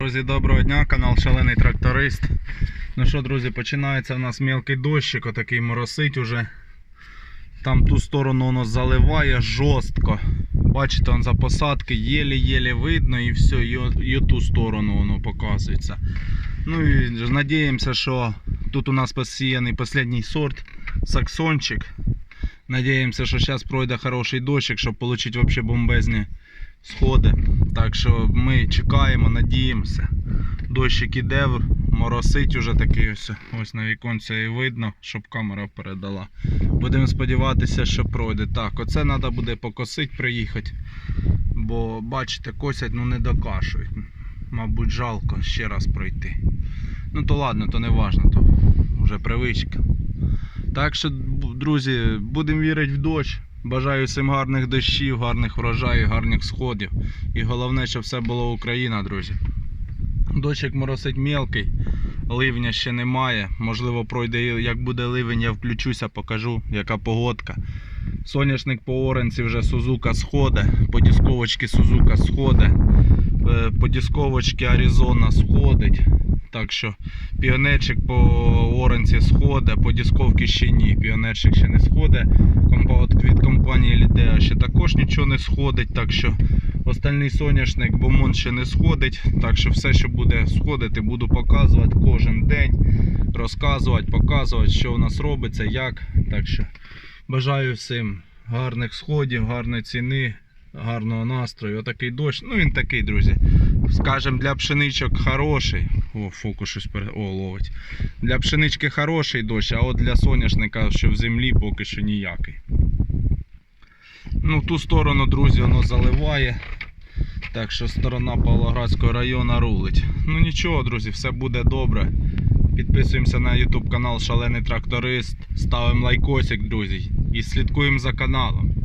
Друзі, доброго дня, канал Шалений Тракторист. Ну що, друзі, починається у нас мілкий дощик, отакий моросить уже. Там ту сторону воно заливає жорстко. Бачите, он за посадки єлі-єлі видно і все, і, ту сторону воно показується. Ну і надіємося, що тут у нас посіяний останній сорт саксончик. Надіємося, що зараз пройде хороший дощик, щоб отримати взагалі бомбезні сходи. Так що ми чекаємо, надіємося. Дощик іде, моросить уже такий ось. Ось на віконці і видно, щоб камера передала. Будемо сподіватися, що пройде. Так, оце треба буде покосити, приїхати. Бо бачите, косять, ну не докашують. Мабуть, жалко ще раз пройти. Ну то ладно, то не важно, то вже привичка. Так що, друзі, будемо вірити в дощ. Бажаю всім гарних дощів, гарних врожаїв, гарних сходів. І головне, щоб все було Україна, друзі. Дощик моросить мелкий, ливня ще немає. Можливо, пройде, як буде ливень, я включуся, покажу, яка погодка. Соняшник по оранці вже Сузука сходить, по дисковочці Сузука сходить, е, по дисковочці Аризона сходить. Так що піонерчик по оранці сходить, по дисковці ще ні. Піонерчик ще не сходить. От Від компанії Лідеа ще також нічого не сходить. Так що остальний соняшник бомон ще не сходить. Так що все, що буде сходити, буду показувати кожен день. Розказувати, показувати, що у нас робиться, як. Так що бажаю всім гарних сходів, гарної ціни, гарного настрою. Отакий дощ. Ну він такий, друзі. Скажем, для пшеничок хороший. О, фокус щось пере... О, ловить. Для пшенички хороший дощ, а от для соняшника, що в землі, поки що ніякий. Ну, ту сторону, друзі, воно заливає. Так що сторона Павлоградського району рулить. Ну нічого, друзі, все буде добре. Підписуємося на YouTube канал Шалений Тракторист. Ставимо лайкосик, друзі. І слідкуємо за каналом.